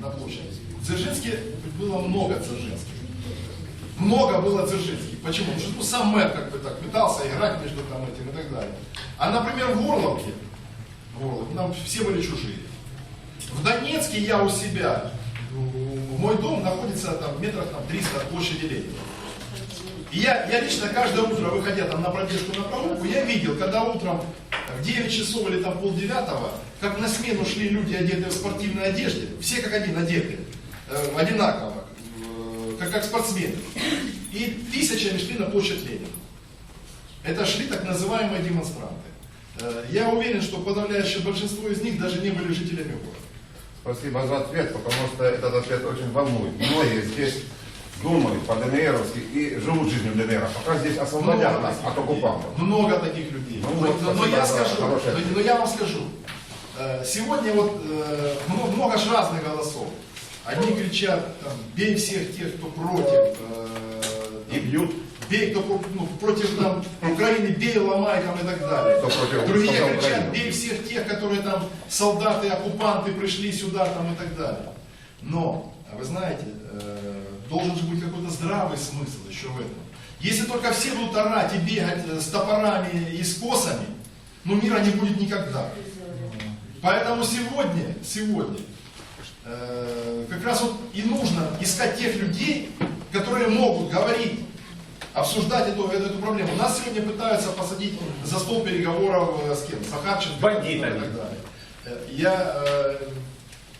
на площади. В Дзержинске было много Дзержинских. Много было Дзержинских. Почему? Потому что ну, сам мэр как бы так пытался играть между там этим и так далее. А, например, в Горловке, Горловке, нам все были чужие. В Донецке я у себя, мой дом находится там метрах там, 300 от площади Ленина. И я, я лично каждое утро, выходя там на пробежку, на прогулку, я видел, когда утром в 9 часов или там полдевятого, как на смену шли люди, одетые в спортивной одежде, все как один одеты, э, одинаково, э, как, как спортсмены. И тысячами шли на площадь Ленина. Это шли так называемые демонстранты. Э, Я уверен, что подавляющее большинство из них даже не были жителями города. Спасибо за ответ, потому что этот ответ очень волнует. Многие здесь думают по-ДНРовски и живут жизнью ДНР, пока здесь освободят Много нас от людей. оккупантов. Много таких людей. Ну но, вот, но- но я скажу, но, но я вам скажу. э, Сегодня вот э, много, много ж разных голосов. Одни кричат, там, бей всех тех, кто против. э, И бьют. Бей, кто ну, против там, Украины, бей, ломай там, и так далее. Кто против- Другие кто кричат, Украину. бей всех тех, которые там солдаты, оккупанты пришли сюда там, и так далее. Но, а вы знаете, э, должен же быть какой-то здравый смысл еще в этом. Если только все будут орать и бегать э, с топорами и с косами, ну мира не будет никогда. Поэтому сегодня, сегодня, э, как раз вот и нужно искать тех людей, которые могут говорить, обсуждать эту, эту, эту проблему. Нас сегодня пытаются посадить за стол переговоров э, с кем? С Ахарченко Бандитами. и так далее. Э, Я, э,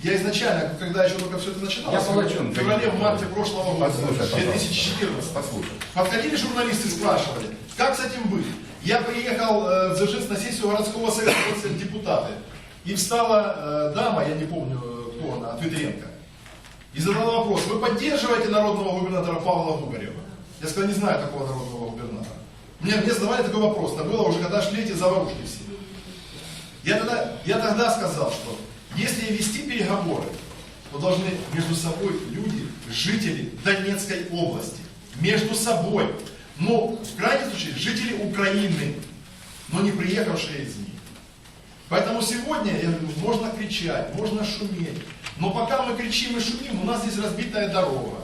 я изначально, когда еще только все это Я Палачун, в феврале, в марте прошлого года, Послушай, пожалуйста. 2014, Послушай. Подходили журналисты, спрашивали, как с этим быть. Я приехал э, в Дзержинск на сессию городского совета, депутаты. И встала э, дама, я не помню, э, кто она, Тwiтеренко, и задала вопрос, вы поддерживаете народного губернатора Павла Губарева? Я сказал, не знаю такого народного губернатора. Мне, мне задавали такой вопрос, это было уже, когда шли эти заварушки все. Я тогда, я тогда сказал, что если вести переговоры, то должны между собой люди, жители Донецкой области, между собой, но в крайнем случае жители Украины, но не приехавшие из них. Поэтому сегодня, я говорю, можно кричать, можно шуметь, но пока мы кричим и шумим, у нас здесь разбитая дорога.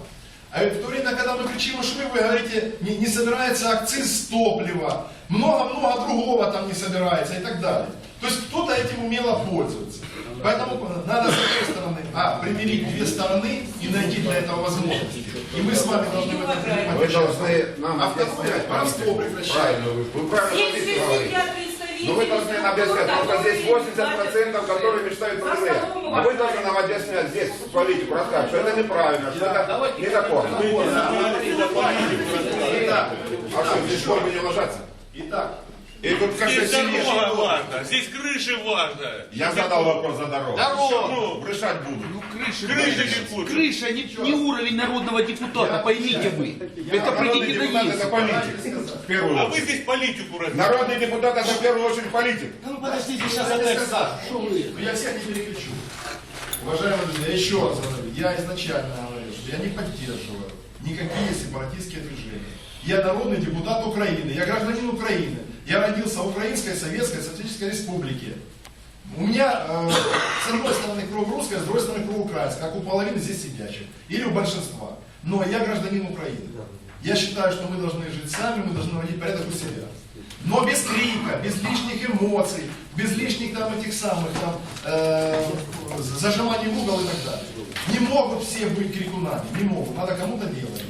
А в то время, когда мы кричим шумим, вы говорите, не, не собирается акциз с топлива, много-много другого там не собирается и так далее. То есть кто-то этим умело пользуется. Поэтому надо с одной стороны, а, примирить две стороны и найти для этого возможности. И мы с вами должны в этом принимать Вы должны нам А объяснять, воровство правильно, прекращать. правильно, вы, правильно говорите. Но вы должны нам объяснять, потому что здесь 80% которые мечтают про ДНР. А вы должны нам объяснять здесь политику, рассказать, что это неправильно, что это незаконно. Итак, А что, здесь формы не ложатся? итак, И тут каждый Здесь сильнее. дорога важна, здесь крыши важно. Я задал вопрос за дорогу. Дорогу. Решать буду. Ну, крыша, Крыши не крыша не, не уровень народного депутата, поймите вы. Это Народный придите депутат это доесть. политик. В первую А вы очередь. здесь политику разве? Народный депутат это в первую очередь политик. Ну подождите, сейчас я опять сказал, но я всех не переключу. Уважаемые друзья, еще раз говорю, я изначально говорил, что я не поддерживаю никакие сепаратистские движения. Я народный депутат Украины, я гражданин Украины. Я родился в Украинской Советской Социалистической Республике. У меня э, с одной стороны кровь русская, с другой стороны кровь украинская, как у половины здесь сидящих, или у большинства. Но я гражданин Украины. Я считаю, что мы должны жить сами, мы должны наводить порядок у себя. Но без крика, без лишних эмоций, без лишних там этих самых там э, зажиманий в угол и так далее. Не могут все быть крикунами, не могут. Надо кому-то делать.